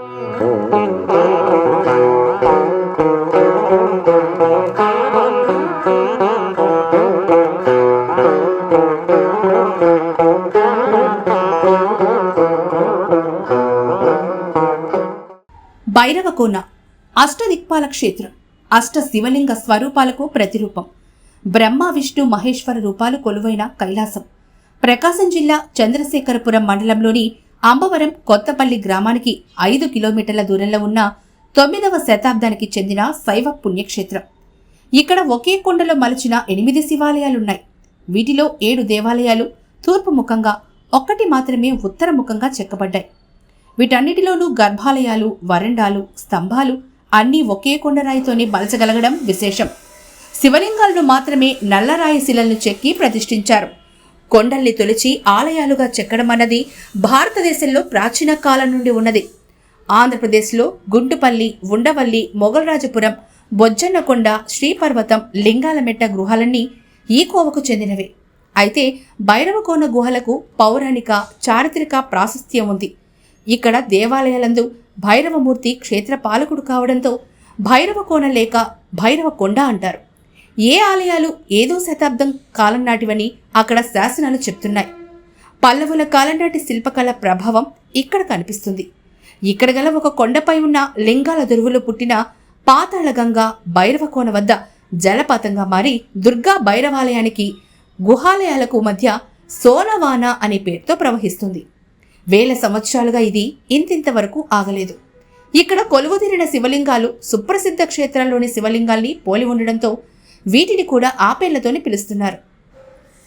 భైరవకోన అష్టదిక్పాల క్షేత్రం అష్ట శివలింగ స్వరూపాలకు ప్రతిరూపం. బ్రహ్మ విష్ణు మహేశ్వర రూపాలు కొలువైన కైలాసం. ప్రకాశం జిల్లా చంద్రశేఖరపురం మండలంలోని అంబవరం కొత్తపల్లి గ్రామానికి ఐదు కిలోమీటర్ల దూరంలో ఉన్న తొమ్మిదవ శతాబ్దానికి చెందిన శైవ పుణ్యక్షేత్రం. ఇక్కడ ఒకే కొండలో మలచిన ఎనిమిది శివాలయాలున్నాయి. వీటిలో ఏడు దేవాలయాలు తూర్పు ముఖంగా ఒక్కటి మాత్రమే ఉత్తర ముఖంగా చెక్కబడ్డాయి. వీటన్నిటిలోనూ గర్భాలయాలు వరండాలు స్తంభాలు అన్నీ ఒకే కొండరాయితోనే బలచగలగడం విశేషం. శివలింగాలను మాత్రమే నల్లరాయి శిలలను చెక్కి ప్రతిష్ఠించారు. కొండల్ని తొలిచి ఆలయాలుగా చెక్కడం అన్నది భారతదేశంలో ప్రాచీన కాలం నుండి ఉన్నది. ఆంధ్రప్రదేశ్లో గుంటుపల్లి ఉండవల్లి మొగల్రాజపురం బొజ్జన్నకొండ శ్రీపర్వతం లింగాలమెట్ట గృహాలన్నీ ఈ కోవకు చెందినవే. అయితే భైరవకోన గుహలకు పౌరాణిక చారిత్రక ప్రాశస్త్యం ఉంది. ఇక్కడ దేవాలయాలందు భైరవమూర్తి క్షేత్ర పాలకుడు కావడంతో భైరవకోన లేక భైరవకొండ అంటారు. ఏ ఆలయాలు ఏదో శతాబ్దం కాలం నాటివని అక్కడ శాసనాలు చెప్తున్నాయి. పల్లవుల కాలం నాటి శిల్పకళ ప్రభావం ఇక్కడ కనిపిస్తుంది. ఇక్కడ గల ఒక కొండపై ఉన్న లింగాల దురువులు పుట్టిన పాతాళగంగా భైరవకోన వద్ద జలపాతంగా మారి దుర్గా భైరవాలయానికి గుహాలయాలకు మధ్య సోనవాన అనే పేరుతో ప్రవహిస్తుంది. వేల సంవత్సరాలుగా ఇది ఇంతింత వరకు ఆగలేదు. ఇక్కడ కొలువుదీరిన శివలింగాలు సుప్రసిద్ధ క్షేత్రాల్లోని శివలింగాల్ని పోలి ఉండడంతో వీటిని కూడా ఆ పేర్లతోనే పిలుస్తున్నారు.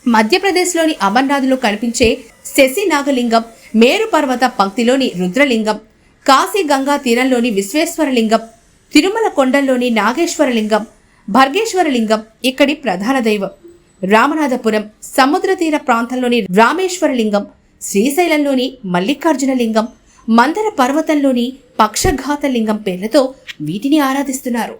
మధ్యప్రదేశ్లోని అమర్నాథ్లో కనిపించే శశి నాగలింగం మేరు పర్వత పంక్తిలోని రుద్రలింగం కాశీ గంగా తీరంలోని విశ్వేశ్వరలింగం తిరుమల కొండల్లోని నాగేశ్వరలింగం భర్గేశ్వరలింగం ఇక్కడి ప్రధాన దైవం. రామనాథపురం సముద్ర తీర ప్రాంతంలోని రామేశ్వరలింగం శ్రీశైలంలోని మల్లికార్జున లింగం మందర పర్వతంలోని పక్షఘాత లింగం పేర్లతో వీటిని ఆరాధిస్తున్నారు.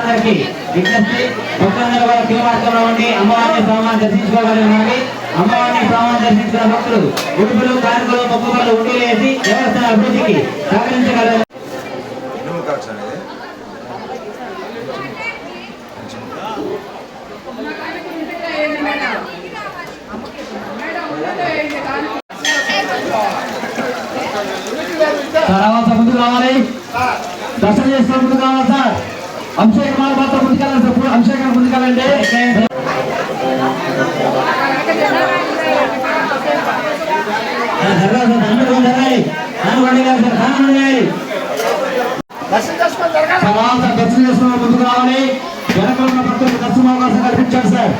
అందరికీ విజ్ఞప్తి. భక్తులందరూ కూడా క్యూ మార్గంలో ఉండి అమ్మవారిని స్వామిని ఉన్నది అమ్మవారిని స్వామిని దర్శించిన భక్తులు ఉడుపులు కానుకలు మొక్కుబడులు ఉండి దేవస్థాన అభివృద్ధికి సహకరించగలరు. తర్వాత ముందుకు రావాలి. దర్శనం చేసిన ముందుకు రావాలి. అభిషేకం మాత్రం ముందుకెళ్ళాలి సార్ అభిషేకం ముందుకెళ్ళండి. గారు కానివ్వండి తర్వాత దర్శనం చేసుకున్న ముందుకు రావాలి. వెనక ఉన్న భక్తులకు దర్శనం అవకాశం కల్పించాడు సార్.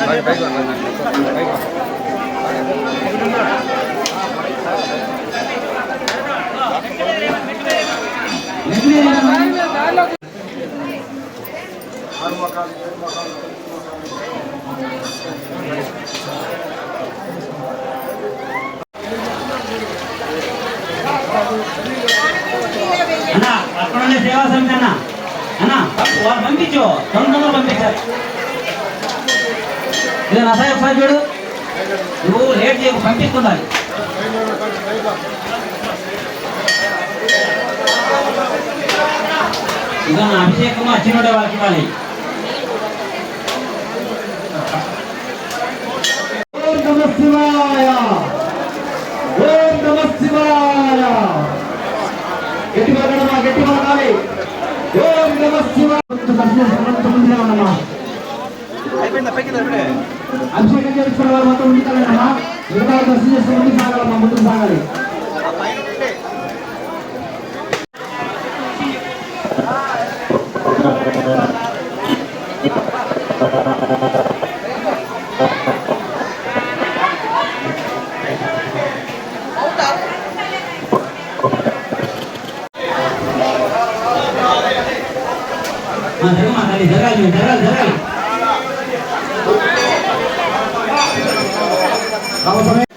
పైకి పైకి రా, పైకి రా. అన్న అక్కడ ఉండే సేవా సమితి అన్న అన్న వారు పంపించు తొందరగా పంపించారు ఇది నా సాయి ఒకసారి చూడు. నువ్వు లేట్ చేయకు పంపిస్తున్నాను ఇదో నా అభిషేకం అచ్చినోడే వాళ్ళకి ఇవ్వాలి. ఓం అభిషేకం చేసుకున్న వారు మొత్తం ఉండిపోవాలమ్మా మిగతా దర్శనం చేసుకుని ముందుకు సాగాలి Vamos a ver.